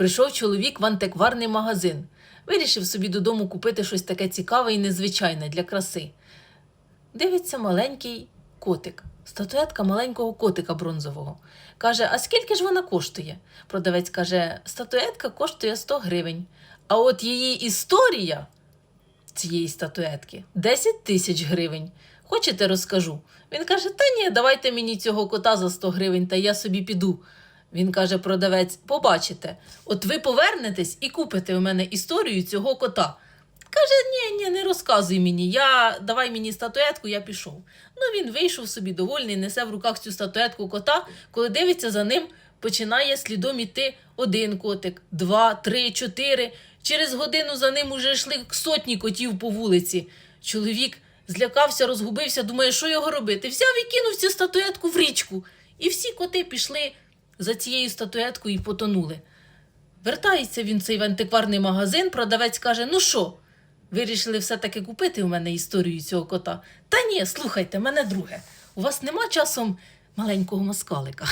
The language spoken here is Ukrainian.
Прийшов чоловік в антикварний магазин. Вирішив собі додому купити щось таке цікаве і незвичайне для краси. Дивиться маленький котик, статуетка маленького котика бронзового. Каже: А скільки ж вона коштує? Продавець каже: статуетка коштує 100 гривень. А от її історія цієї статуетки 10 тисяч гривень. Хочете, розкажу? Він каже: Та ні, давайте мені цього кота за 100 гривень, та я собі піду. Він каже, продавець, побачите, от ви повернетесь і купите у мене історію цього кота. Каже, ні, ні, не розказуй мені. Я давай мені статуетку, я пішов. Ну він вийшов собі довольний, несе в руках цю статуетку кота, коли дивиться за ним, починає слідом іти один котик, два, три, чотири. Через годину за ним уже йшли сотні котів по вулиці. Чоловік злякався, розгубився, думає, що його робити. Взяв і кинув цю статуетку в річку. І всі коти пішли за цією статуеткою і потонули. Вертається він в цей антикварний магазин, продавець каже: Ну що, вирішили все-таки купити у мене історію цього кота? Та ні, слухайте, мене друге. У вас нема часом маленького москалика.